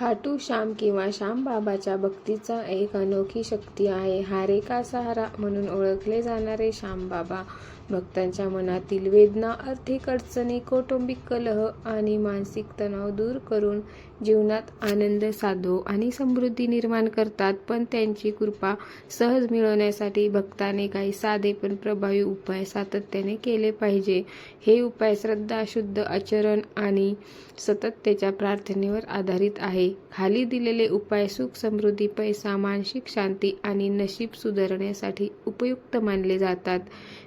खाटू श्याम किंवा श्यामबाबाच्या भक्तीचा एक अनोखी शक्ती आहे. हारे का सहारा म्हणून ओळखले जाणारे श्यामबाबा भक्तांच्या मनातील वेदना आर्थिक अडचणी कौटुंबिक कलह आणि मानसिक तणाव दूर करून जीवनात आनंद साधो आणि समृद्धी निर्माण करतात. पण त्यांची कृपा सहज मिळवण्यासाठी भक्ताने काही साधे पण प्रभावी उपाय सातत्याने केले पाहिजे. हे उपाय श्रद्धा शुद्ध आचरण आणि सतततेच्या प्रार्थनेवर आधारित आहे. खाली दिलेले उपाय सुख समृद्धी पैसा मानसिक शांती आणि नशीब सुधारण्यासाठी उपयुक्त मानले जातात.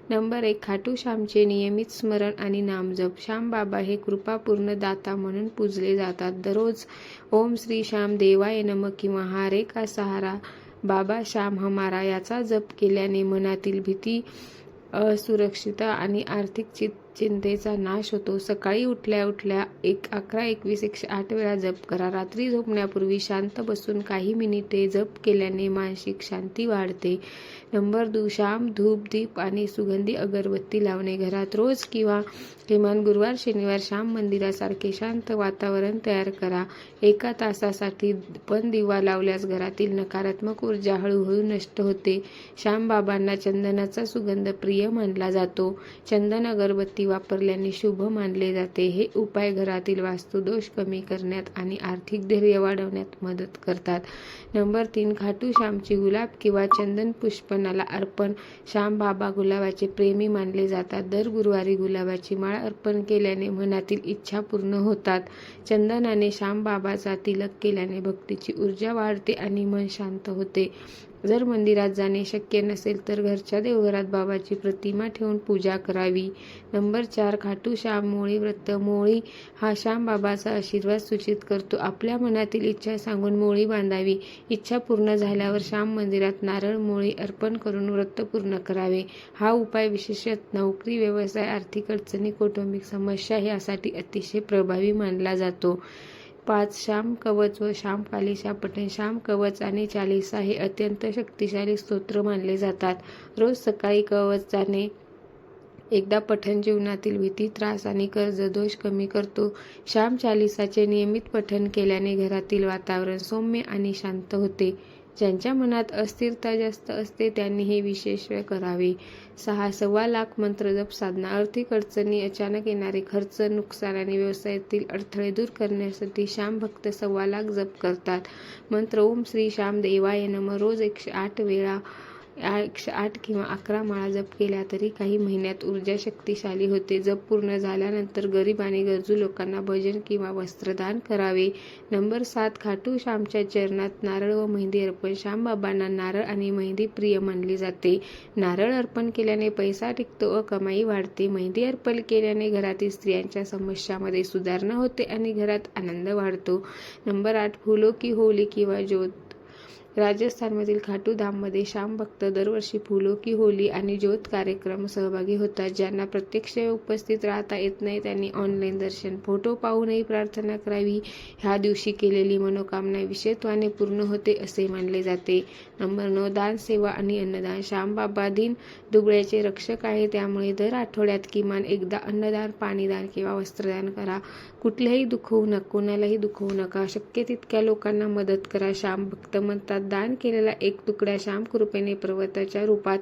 नंबर एक खाटू श्यामचे नियमित स्मरण आणि नामजप. श्यामबाबा हे कृपापूर्ण दाता म्हणून पूजले जातात. दररोज ओम श्री श्याम देवाय नम किंवा हारे का सहारा बाबा श्याम हमारा याचा जप केल्याने मनातील भीती असुरक्षिता आणि आर्थिक चित चिंतेचा नाश होतो. सकाळी उठल्या उठल्या एक अकरा एकवीस एकशे आठ वेळा जप करा. रात्री झोपण्यापूर्वी शांत बसून काही मिनिटे जप केल्याने मानसिक शांती वाढते. नंबर दू शाम धूप दीप आणि सुगंधी अगरबत्ती लावणे. घरात रोज किंवा किमान गुरुवार शनिवार श्याम मंदिरासारखे शांत वातावरण तयार करा. एका तासासाठी पण दिवा लावल्यास घरातील नकारात्मक ऊर्जा हळूहळू नष्ट होते. श्याम बाबांना चंदनाचा सुगंध प्रिय मानला जातो. चंदन अगरबत्ती वापरल्याने शुभ मानले जाते. हे उपाय घरातील वास्तुदोष कमी करण्यात आणि आर्थिक धैर्य वाढवण्यात मदत करतात. नंबर तीन खाटू श्यामची गुलाब किंवा चंदन पुष्पनाला अर्पण. श्याम बाबा गुलाबाचे प्रेमी मानले जातात. दर गुरुवारी गुलाबाची माळा अर्पण केल्याने मनातील इच्छा पूर्ण होतात. चंदनाने श्यामबाबाचा तिलक केल्याने भक्तीची ऊर्जा वाढते आणि मन शांत होते. जर मंदिरात जाणे शक्य नसेल तर घरच्या देवघरात बाबाची प्रतिमा ठेवून पूजा करावी. नंबर चार खाटू श्याम मोळी व्रत. मोळी हा श्याम बाबाचा आशीर्वाद सूचित करतो. आपल्या मनातील इच्छा सांगून मोळी बांधावी. इच्छा पूर्ण झाल्यावर श्याम मंदिरात नारळ मोळी अर्पण करून व्रत पूर्ण करावे. हा उपाय विशेषत नोकरी व्यवसाय आर्थिक अडचणी कौटुंबिक समस्या यासाठी अतिशय प्रभावी मानला जातो. पाच श्याम कवच व श्याम कालिशा पठण श्याम कवच आणि चालिसा हे अत्यंत शक्तिशाली स्तोत्र मानले जातात. रोज सकाळी कवचाने एकदा पठण जीवनातील भीती त्रास आणि कर्ज दोष कमी करतो. श्याम चालिसाचे नियमित पठण केल्याने घरातील वातावरण सौम्य आणि शांत होते. ज्यांच्या मनात अस्थिरता जास्त असते त्यांनी हे विशेष करावे. सहा सव्वा लाख मंत्र जप साधना. आर्थिक अडचणी अचानक येणारे खर्च नुकसान आणि व्यवसायातील अडथळे दूर करण्यासाठी श्याम भक्त सव्वा लाख जप करतात. मंत्र ओम श्री श्याम देवाय नम. रोज एकशे आठ वेळा एकशे आठ किंवा अकरा माळा जप केल्या तरी काही महिन्यात ऊर्जा शक्तिशाली होते. जप पूर्ण झाल्यानंतर गरीब आणि गरजू लोकांना भजन किंवा वस्त्रदान करावे. नंबर सात खाटू श्यामच्या चरणात नारळ व मेहंदी अर्पण. श्यामबाबांना नारळ आणि मेहंदी प्रिय मानली जाते. नारळ अर्पण केल्याने पैसा टिकतो व कमाई वाढते. मेहंदी अर्पण केल्याने घरातील स्त्रियांच्या समस्यामध्ये सुधारणा होते आणि घरात आनंद वाढतो. नंबर आठ फुलो की होली किंवा ज्योत राजस्थानमधील खाटू धाममध्ये श्याम भक्त दरवर्षी फुलो की होली आणि ज्योत कार्यक्रम सहभागी होतात. ज्यांना प्रत्यक्ष उपस्थित राहता येत नाही त्यांनी ऑनलाईन दर्शन फोटो पाहूनही प्रार्थना करावी. ह्या दिवशी केलेली मनोकामना विशेषत्वाने पूर्ण होते असे मानले जाते. नंबर नऊ दान सेवा आणि अन्नदान. श्यामबाबा दिन दुबळ्याचे रक्षक आहे त्यामुळे दर आठवड्यात किमान एकदा अन्नदान पाणीदान किंवा वस्त्रदान करा. कुठल्याही दुखवू नका कोणालाही दुखवू नका. शक्य तितक्या लोकांना मदत करा. श्याम भक्त म्हणतात दान केलेला एक तुकडा श्याम कृपेने पर्वताच्या रूपात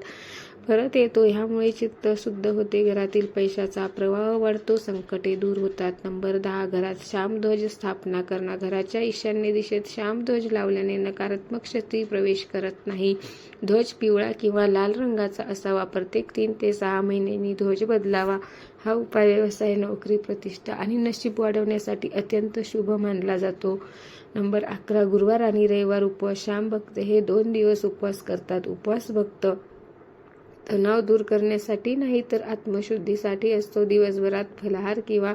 परत येतो. ह्यामुळे चित्त शुद्ध होते. घरातील पैशाचा प्रवाह वाढतो. संकटे दूर होतात. नंबर दहा घरात श्यामध्वज स्थापना करणं. घराच्या ईशान्य दिशेत श्यामध्वज लावल्याने नकारात्मक शक्ती प्रवेश करत नाही. ध्वज पिवळा किंवा लाल रंगाचा असावा. प्रत्येक तीन ते सहा महिन्यांनी ध्वज बदलावा. हा उपाय व्यवसाय नोकरी प्रतिष्ठा आणि नशीब वाढवण्यासाठी अत्यंत शुभ मानला जातो. नंबर अकरा गुरुवार आणि रविवार उपवास. श्याम भक्त हे दोन दिवस उपवास करतात. उपवास भक्त तणाव दूर करण्यासाठी नाही तर आत्मशुद्धीसाठी असतो. दिवसभरात फलाहार किंवा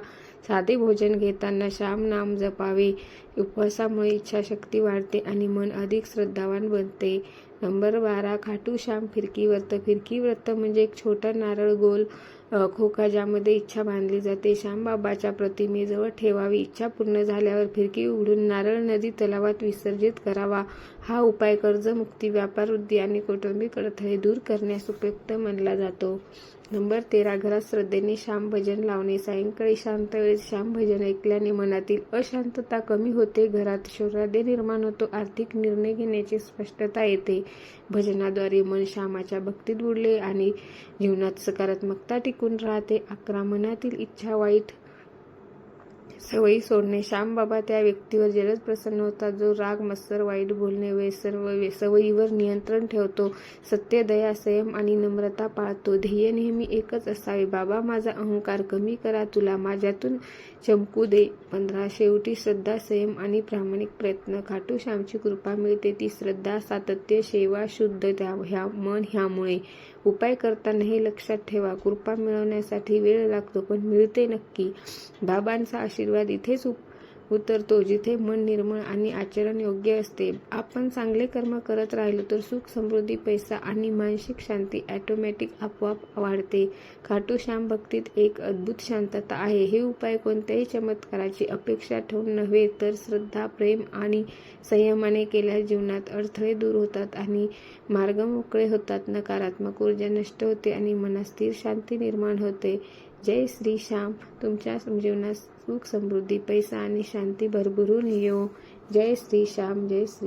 साधे भोजन घेताना श्याम नाम जपावे. उपवासामुळे इच्छाशक्ती वाढते आणि मन अधिक श्रद्धावान बनते. नंबर बारा खाटू श्याम फिरकी व्रत. फिरकी व्रत म्हणजे एक छोटा नारळ गोल खोका ज्यामध्ये इच्छा बांधली जाते श्यामबाबाच्या प्रतिमेजवळ ठेवावी. इच्छा पूर्ण झाल्यावर फिरकी उघडून नारळ नदी तलावात विसर्जित करावा. हा उपाय कर्जमुक्ती व्यापार वृद्धी आणि कौटुंबिक अडथळे दूर करण्यास उपयुक्त मानला जातो. नंबर तेरा घरात श्रद्धेने श्याम भजन लावणे. सायंकाळी शांत वेळेत श्याम भजन ऐकल्याने मनातील अशांतता कमी होते. घरात शौर्यादय निर्माण होतो. आर्थिक निर्णय घेण्याची स्पष्टता येते. भजनाद्वारे मन श्यामाच्या भक्तीत बुडले आणि जीवनात सकारात्मकता टिकून राहते. अकरा मनातील इच्छा वाईट सवयी सोडणे. श्यामबाबा त्या व्यक्तीवर जलद प्रसन्न होतात. जो राग मत्सर वाईट बोलणे वे सर्व वे- सवयीवर नियंत्रण ठेवतो. सत्य दया संयम आणि नम्रता पाळतो. ध्येय नेहमी एकच असावे. बाबा माझा अहंकार कमी करा. तुला माझ्यातून चमकू दे. पंधरा शेवटी श्रद्धा संयम आणि प्रामाणिक प्रयत्न. खाटू श्यामची कृपा मिळते. ती श्रद्धा सातत्य सेवा शुद्ध त्या ह्या मन ह्यामुळे. उपाय करताना हे लक्षात ठेवा. कृपा मिळवण्यासाठी वेळ लागतो पण मिळते नक्की. बाबांचा आशीर्वाद इथेच उप उतरतो जिथे मन निर्मळ आणि आचरण योग्य असते. आपण चांगले कर्म करत राहिलो तर सुख समृद्धी पैसा आणि मानसिक शांती ॲटोमॅटिक आपोआप वाढते. खाटू श्याम भक्तीत एक अद्भुत शांतता आहे. हे उपाय कोणत्याही चमत्काराची अपेक्षा ठेवून नव्हे तर श्रद्धा प्रेम आणि संयमाने केल्यास जीवनात अडथळे दूर होतात आणि मार्ग मोकळे होतात. नकारात्मक ऊर्जा नष्ट होते आणि मनात स्थिर शांती निर्माण होते. जय श्री श्याम. तुमच्या जीवनात सुख समृद्धी पैसा आणि शांती भरभरून येऊ जय श्री श्याम जय श्री